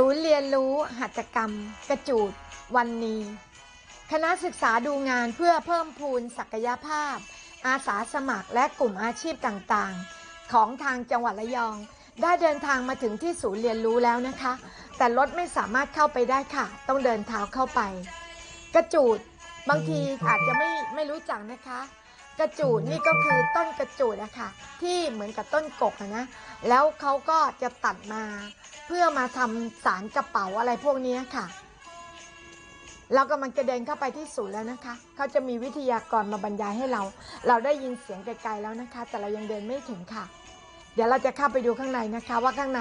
ศูนย์เรียนรู้หัตถกรรม กระจูดวันนีคณะศึกษาดูงานเพื่อเพิ่มพูนศักยภาพ อาสาสมัครและกลุ่มอาชีพต่างๆ ของทางจังหวัดระยอง ได้เดินทางมาถึงที่ศูนย์เรียนรู้แล้วนะคะ แต่รถไม่สามารถเข้าไปได้ค่ะ ต้องเดินเท้าเข้าไป กระจูดบางทีอาจจะไม่ไม่รู้จักนะคะ กระจูดนี่ก็คือต้นกระจูดอะคะที่เหมือนกับต้นกกนะแล้วเขาก็จะตัดมาเพื่อมาทำสารกระเป๋าอะไรพวกนี้ค่ะ เรากำลังจะเดินเข้าไปที่ศูนย์แล้วนะคะ เขาจะมีวิทยากรมาบรรยายให้เรา เราได้ยินเสียงไกลๆแล้วนะคะ แต่เรายังเดินไม่ถึงค่ะ เดี๋ยวเราจะเข้าไปดูข้างในนะคะ ว่าข้างใน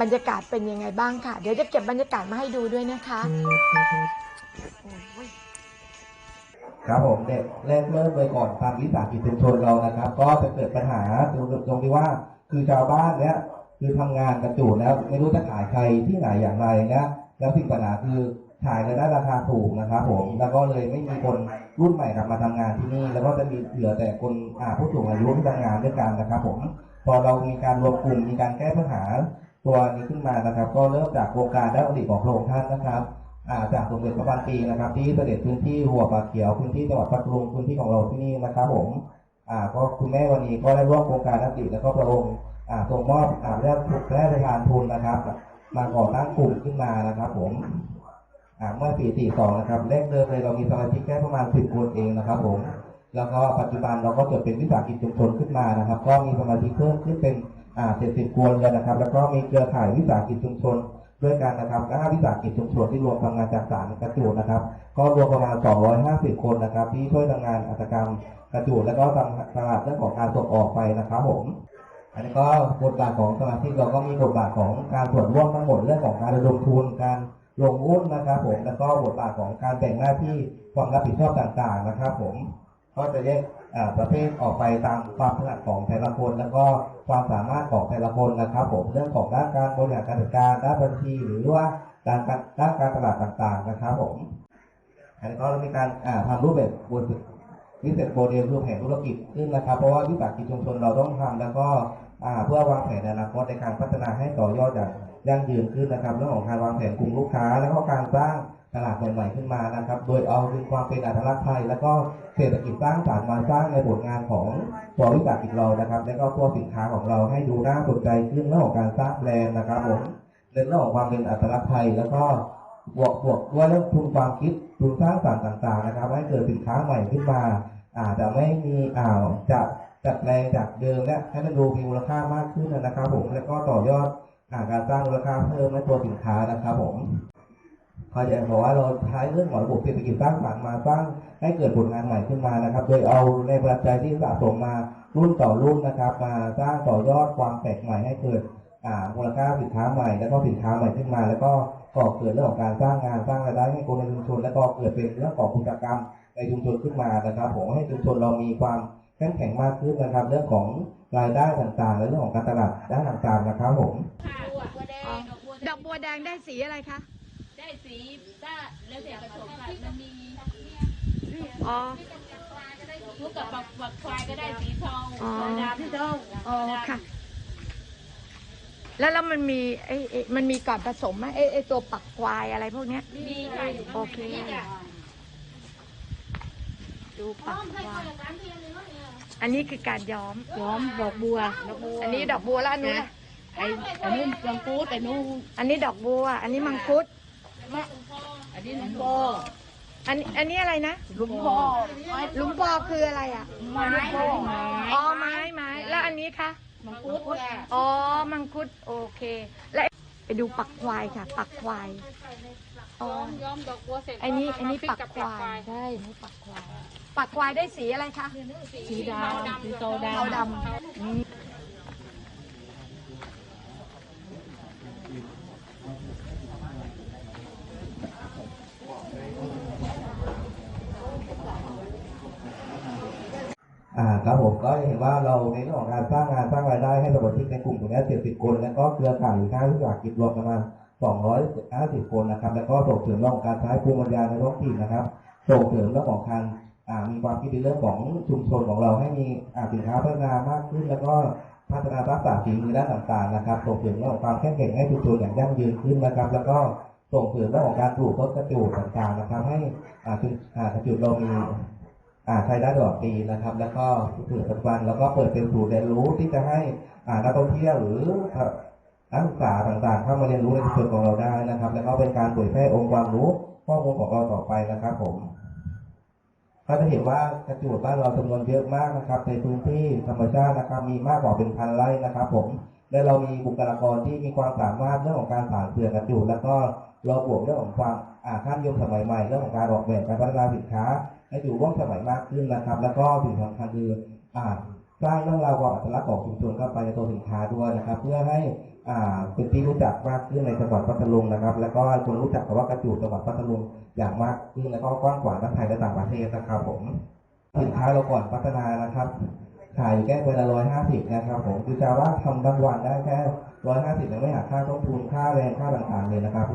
บรรยากาศเป็นยังไงบ้างค่ะ เดี๋ยวจะเก็บบรรยากาศมาให้ดูด้วยนะคะ ครับผมเนี่ยแรกเริ่มไปก่อนตามวิสาหกิจชุมชนเรานะครับ ก็จะเกิดปัญหาตรงตรงที่ว่าคือชาวบ้านเนี่ยคือทำงานกระจูดแล้ว ไม่รู้จะขายใครที่ไหนอย่างไรนะแล้วสิ่งปัญหาคือขายกันได้ราคาถูกนะครับผมแล้วก็เลยไม่มีคนรุ่นใหม่กลับมาทำงานที่นี่ แล้วก็จะมีเหลือแต่คนอ่าผู้สูงอายุที่ทำงานด้วยกันนะครับ ผม พอเรามีการรวมกลุ่มมีการแก้ปัญหาตัวนี้ขึ้นมานะครับ ก็เริ่มจากโครงการด้านอดีตของพระองค์ท่านนะครับ จากสมเด็จพระบัณฑีนะครับ ที่เสด็จพื้นที่หัวปาเขียวพื้นที่จังหวัดพัทลุงพื้นที่ของเราที่นี่นะครับผมอ่าก็คุณแม่วันนี้ก็ได้ร่วมโครงการอดีตแล้วก็พระองค์อ่าส่งมอบอ่าเรื่องถูกแพร่ทานทุนนะครับ มาก่อตั้งกลุ่มขึ้นมานะครับ ผมอ่าเมื่อปี42นะครับแรกเดิมเลยเรามีสมาชิกแค่ประมาณ10คนเองนะครับ ผม แล้วก็ปัจจุบันเราก็จดเป็นวิสาหกิจชุมชนขึ้นมานะครับ ก็มีสมาชิกเพิ่มขึ้นเป็นอ่า70ครัวเรือนนะครับ แล้วก็มีเครือข่ายวิสาหกิจชุมชน ด้วยกันนะครับ5วิสาหกิจชุมชนที่รวมทำงานจากสารกระจูดนะครับ ก็รวมประมาณ 250 คนนะครับ ที่ช่วยทำงานอัตกรรมกระจูดแล้วก็ทำตลาดเรื่องของการส่งออกไปนะครับผมอันนี้ก็บทบาทของสมาชิกเราก็มีบทบาทของการส่วนร่วมทั้งหมดเรื่องของการระดมทุนการลงหุ้นนะครับผมแล้วก็บทบาทของการแบ่งหน้าที่ความรับผิดชอบต่างๆนะครับผม ก็จะแยกประเภทออกไปตามความถนัดของแต่ละคน แล้วก็ความสามารถของแต่ละคนนะครับ ผมเรื่องของด้านการบริหารการจัดการด้านบัญชีหรือว่าด้านการด้านการตลาดต่างๆนะครับ ผมอันนี้ก็มีการอ่าทำรูปแบบบน วิเศษโมเดลคือแผนธุรกิจขึ้นนะครับ เพราะว่าวิสาหกิจชุมชนเราต้องทำแล้วก็เพื่อวางแผนอนาคตในการพัฒนาให้ต่อยอดจากยั่งยืนขึ้นนะครับเรื่องของการวางแผนกลุ่มลูกค้า แล้วก็การสร้างตลาดใหม่ๆขึ้นมานะครับ โดยเอาความเป็นอัตลักษณ์ไทย แล้วก็เศรษฐกิจสร้างสรรค์มาสร้างในผลงานของตัววิสาหกิจเรานะครับ แล้วก็ตัวสินค้าของเราให้ดูน่าสนใจขึ้นเรื่องของการสร้างแบรนด์นะครับผมเรื่องของความเป็นอัตลักษณ์ไทย แล้วก็บวกบวกด้วยเรื่องทุนความคิดทุนสร้างสรรค์ต่าง ๆ นะครับ ให้เกิดสินค้าใหม่ขึ้นมา อาจจะไม่มีอ่าวจะจัดแปลงจากเดิมและให้มันดูมีมูลค่ามากขึ้นนะครับผมแล้วก็ต่อยอดอาการสร้างมูลค่าเพิ่มในตัวสินค้านะครับผมเขาจะบอกว่าเราใช้เรื่องของระบบเศรษฐกิจสร้างสรรค์มาสร้างให้เกิดผลงานใหม่ขึ้นมานะครับ โดยเอาแรงบันดาลใจที่สะสมมารุ่นต่อรุ่นนะครับ มาสร้างต่อยอดความแปลกใหม่ให้เกิดอ่ามูลค่าสินค้าใหม่ แล้วก็สินค้าใหม่ขึ้นมา แล้วก็ก่อเกิดเรื่องของการสร้างงานสร้างรายได้ให้คนในชุมชน แล้วก็เกิดเป็นเรื่องของกิจกรรม ในชุมชนขึ้นมานะครับ ผมให้ชุมชนเรามีความเข้มแข็งมากขึ้นนะครับ เรื่องของรายได้ต่างๆและเรื่องของการตลาดด้านต่างๆนะครับผมบัวแดงดอกบัวดอกบัวแดงได้สีอะไรคะได้สีต้าแล้วแต่ผสมค่ะมันมีอ๋อลูกกับปักปักควายก็ได้สีทองอ๋อดำสีทองอ๋อค่ะ แล้วแล้วมันมีไอ้ไอ้มันมีก่อนผสมไหมไอ้ไอ้ตัวปักควายอะไรพวกเนี้ยมีค่ะโอเค ดูปักควายอันนี้คือการย้อมย้อมดอกบัวดอกบัว อันนี้ดอกบัวแล้วอันนู้นล่ะไอ้อันนู้นมังคุดไอ้นู้นอันนี้ดอกบัว อันนี้มังคุดอันนี้หลุมพ่ออันอันนี้อะไรนะหลุมพ่อหลุมปอคืออะไรอะไม้พ่อไม้อ๋อไม้ไม้แล้วอันนี้คะมังคุดค่ะอ๋อมังคุดโอเค และไปดูปักควายค่ะ ปักควายอ๋อย้อมดอกบัวเสร็จอันนี้ก็อันนี้มาปักฟิควายใช่อันนี้ปักควาย ปักควายได้สีอะไรคะสีดำสีโซดำเทาดำอืมอ่าครับผมก็เห็นว่าเราในเรื่องของการสร้างงานสร้างรายได้ให้สมาชิกในกลุ่มตรงนี้70คนแล้วก็เครือข่ายอีก5วิสาหกิจรวมประมาณ250คนนะครับ แล้วก็ส่งเสริมเรื่องของการใช้ภูมิปัญญาในท้องถิ่นนะครับ ส่งเสริมเรื่องของการอ่า มีความคิดในเรื่องของชุมชนของเราให้มีสินค้าพัฒนามากขึ้น แล้วก็พัฒนาทักษะฝีมือด้านต่างๆนะครับส่งเสริมเรื่องของความแข็งแกร่งให้ชุมชนอย่างยั่งยืนขึ้นนะครับ แล้วก็ส่งเสริมเรื่องของการปลูกต้นกระจูดต่างๆนะครับ ให้ชุมกระจูดเรามีอ่าใช้ได้ตลอดปีนะครับ แล้วก็ถือปัจจุบันแล้วก็เปิดเป็นศูนย์เรียนรู้ที่จะให้อ่านักท่องเที่ยวหรือนักศึกษาต่างๆเข้ามาเรียนรู้ในชุมชนของเราได้นะครับ แล้วก็เป็นการเผยแพร่องค์ความรู้ข้อมูลของเราต่อไปนะครับผม ก็จะเห็นว่ากระจูดบ้านเราจำนวนเยอะมากนะครับ ในพื้นที่ธรรมชาตินะครับ มีมากกว่าเป็นพันไร่นะครับ ผมและเรามีบุคลากรที่มีความสามารถเรื่องของการสานเปลือกกระจูดแล้วก็เราบวกเรื่องของความอ่าขั้นยมสมัยใหม่เรื่องของการออกแบบการพัฒนาสินค้า ให้อยู่ร่วมสมัยมากขึ้นนะครับ แล้วก็สิ่งสำคัญคืออ่า สร้างเรื่องราวความอัตลักษณ์ของชุมชนเข้าไปในตัวสินค้าด้วยนะครับ เพื่อให้อ่าเป็นที่รู้จักมากขึ้นในจังหวัดพัทลุงนะครับ แล้วก็คนรู้จักคำว่ากระจูดจังหวัดพัทลุงอย่างมากขึ้นแล้วก็กว้างขวางทั้งไทยและต่างประเทศนะครับผมสินค้าเราก่อนพัฒนานะครับขายอยู่แค่เวลาร้อยห้าสิบนะครับผมคือชาวบ้าทำทั้งวันได้แค่ร้อยห้าสิบยังไม่หักค่าต้นทุนค่าแรงค่าต่างๆเลยนะครับ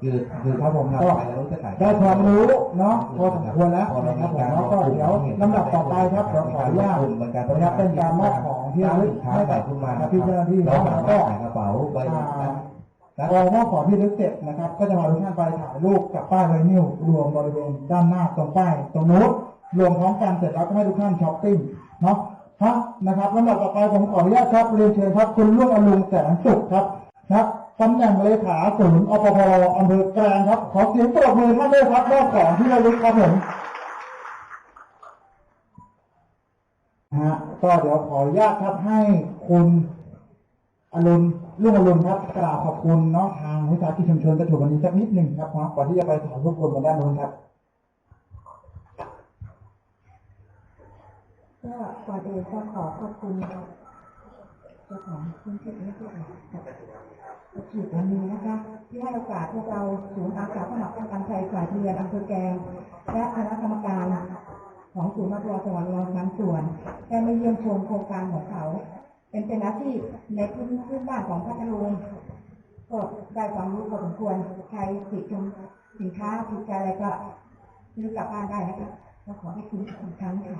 คือคือถ้าผมทำไปแล้วจะขายได้ความรู้เนาะพอสมควรแล้วนะครับผมแล้วก็เดี๋ยวลำดับต่อไปครับเดี๋ยวขออนุญาตเหมือนกันนะครับเป็นการมอบของที่ระลึกค้าให้ใส่กับขึ้นมาพี่เจ้าหน้าที่เราเนาะสาแล้วมารก็ถขายกระเป๋าใบนี้นะพอมอบของที่ระลึกเสร็จนะครับ ก็จะพาทุกท่านไปถ่ายรูปกับป้ายไวนิลรวมบริเวณด้านหน้าตรงป้ายตรงนู้นรวมพร้อมกันเสร็จแล้วก็ให้ทุกท่านช้อปปิ้งเนาะครับนะครับลำดับต่อไปผมขออนุญาตครับเรียนเชิญครับคุณลุงอรุณแสงสุขครับนะครับ ตำแหน่งเลขาศูนย์อปพรอำเภอแกลงครับ ขอเสียงปรบมือท่านด้วยครับมอบของที่ระลึกครับผมนะฮะก็เดี๋ยวขออนุญาตครับให้คุณอรุณลุงอรุณครับกราบขอบคุณเน้องทางวิสาหกิจชุมชนกระถูกวันนี้สักนิดหนึ่งครับนะก่อนที่จะไปถ่ายรูปรวมกันด้านนู้นครับก็ก่อนอื่นก็ขอขอบคุณเจ้าของพื้นที่นี้ด้วยกับ กิจวันนี้นะคะ ที่ให้โอกาสพวกเราศูนย์อาสาสมัครป้องกันภัยฝ่ายเรียนอำเภอแกงและคณะกรรมการของศูนย์มกรจังหวัดรองน้ำส่วนได้มาเยี่ยมชมโครงการของเขา เป็นเป็นอาชีพในพื้นพื้นบ้านของพัทลุงก็ได้ความรู้พอสมควรใครติดชมสินค้าถูกใจอะไรก็ซื้อกลับบ้านได้นะคะก็ขอให้คุณอีกครั้งค่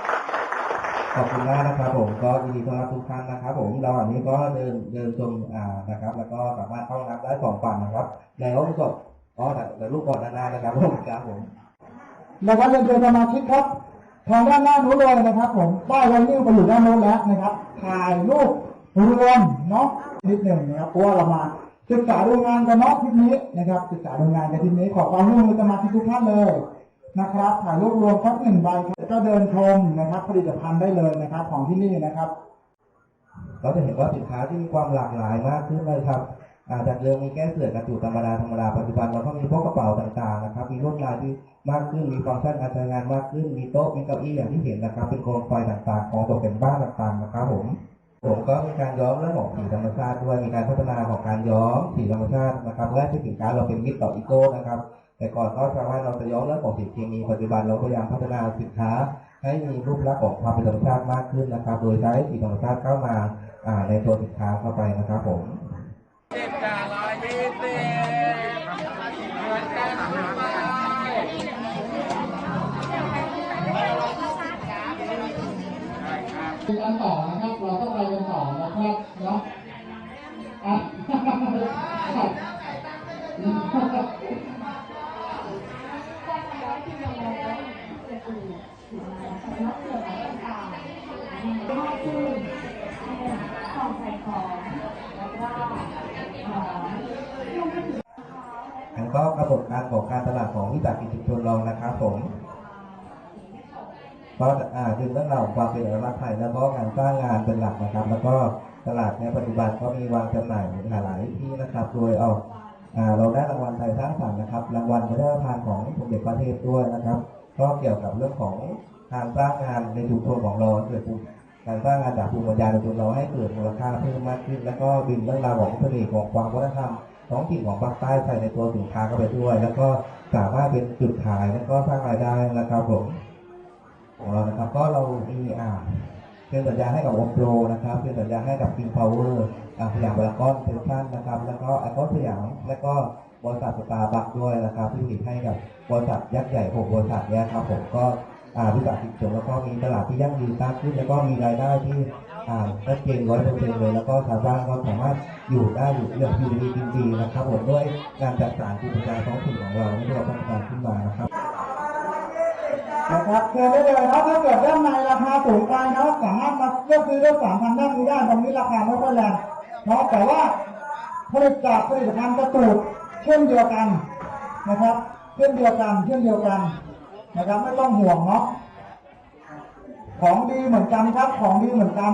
ะ ขอบคุณมากนะครับผมก็ยินดีต้อนรับทุกท่านนะครับ ผมเราอันนี้ก็เดินเดินชมอ่านะครับ แล้วก็สามารถเข้ารับได้สองฝั่งนะครับในห้องสดอ๋อแต่แต่รูปก่อนด้านหน้านะครับผมครับผมนะครับเรียนเชิญสมาชิกครับทางด้านหน้านู้นเลยนะครับ ผมป้ายไวนิลไปอยู่ด้านโน้นแล้วนะครับ ถ่ายรูปรวมเนาะนิดหนึ่งนะครับเพราะว่าเรามาศึกษาดูงานกันเนาะทริปนี้นะครับ ศึกษาดูงานกันทริปนี้ขอความร่วมมือสมาชิกทุกท่านเลย นะครับถ่ายรูปรวมสักหนึ่งใบครับแล้วก็เดินชมนะครับ ผลิตภัณฑ์ได้เลยนะครับ ของที่นี่นะครับ เราจะเห็นว่าสินค้าที่มีความหลากหลายมากขึ้นเลยครับอาจากเดิมมีแค่เสื้อกระจุกธรรมดาธรรมดาปัจจุบันเราก็มีพวกกระเป๋าต่างๆนะครับ มีลวดลายที่มากขึ้นมีฟังก์ชันการใช้งานมากขึ้น มีโต๊ะมีเก้าอี้อย่างที่เห็นนะครับ เป็นโคมไฟต่างๆ ของตกแต่งบ้านต่างๆนะครับผมผมก็มีการย้อมเรื่องของสีธรรมชาติด้วยมีการพัฒนาของการย้อมสีธรรมชาตินะครับและที่สินค้าเราเป็นมิตรต่ออีโก้นะครับ แต่ก่อนก็สามารถเราจะย้อมเรื่องของสีเคมีปัจจุบันเราพยายามพัฒนาสินค้า ให้มีรูปลักษณ์ของความเป็นธรรมชาติมากขึ้นนะครับ โดยใช้สีธรรมชาติเข้ามาอ่าในตัวสินค้าเข้าไปนะครับผมคุยกันต่อนะครับ เราต้องไปกันต่อนะครับเนาะ อะอันก็กระบวนการของการตลาดของวิสาหกิจชุมชนเรานะครับผมก็ดึงเรื่องราวของความเป็นเอกลักษ์ไทยแล้วก็การสร้างงานเป็นหลักนะครับ แล้วก็ตลาดในปัจจุบันก็มีวางจำหน่ายหลายที่นะครับโดยเอาอ่าเราได้รางวัลไทยสร้างสรรค์นะครับ รางวัลพระราชทานของสมเด็จพระเทพด้วยนะครับ ก็เกี่ยวกับเรื่องของการสร้างงานในชุมชนของเราเกิดภูมิการสร้างงานจากภูมิปัญญาในชุมชนเราให้เกิดมูลค่าเพิ่มมากขึ้น แล้วก็ดึงเรื่องราวของเสน่ห์ของความวัฒนธรรมท้องถิ่นของภาคใต้ใส่ในตัวสินค้าเข้าไปด้วย แล้วก็สามารถเป็นจุดขายแล้วก็สร้างรายได้นะครับผมของเรานะครับ ก็เรามีอ่าเป็นสัญญาให้กับวงโปรนะครับเป็นสัญญาให้กับ King Power อ่าสยามพารากอนเซนทรัลนะครับ แล้วก็ไอคอนสยามแล้วก็ บริษัทสตาร์บัคด้วยนะครับที่ผลิตให้กับบริษัทยักษ์ใหญ่หกบริษัทเนี้ยครับผมก็วิสาหกิจชุมชนแล้วก็มีตลาดที่ยั่งยืนมากขึ้นแล้วก็มีรายได้ที่อ่าชัดเจนร้อยเปอร์เซ็นต์เลย แล้วก็ชาวบ้านก็สามารถอยู่ได้อยู่เรียบอยู่ดีกินดีนะครับผมด้วยการจัดสรรกิจการท้องถิ่นของเราที่เราพัฒนาขึ้นมานะครับนะครับเชิญได้เลยนะถ้าเกิดด้านในราคาสูงไปนะสามารถมาเลือกซื้อได้สามพันด้านนี้ได้ตรงนี้ราคาไม่ค่อยแรงเนาะแต่ว่าผลิตจากผลิตภัณฑ์กระตูด เช่นเดียวกันนะครับเช่นเดียวกันเช่นเดียวกันนะครับไม่ต้องห่วงเนาะของดีเหมือนกันครับ ของดีเหมือนกัน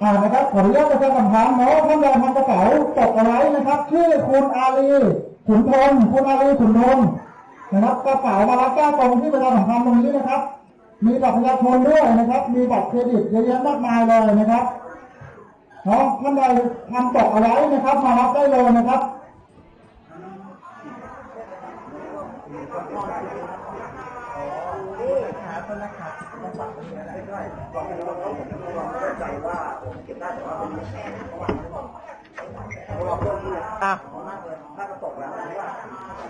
อ่านะครับขออนุญาตประชาสัมพันธ์เนาะท่านใดทำกระเป๋าตกเอาไว้นะครับชื่อคุณอาลีขุนพลคุณอาลีขุนพลนะครับกระเป๋ามารับก้วตรงที่ประชาสัมพันธ์ตรงนี้นะครับ มีบัตรประชาชนด้วยนะครับ มีบัตรเครดิตเยอะแยะมากมายเลยนะครับ เนาะท่านใดทำตกเอาไว้นะครับ มารับได้เลยนะครับอะ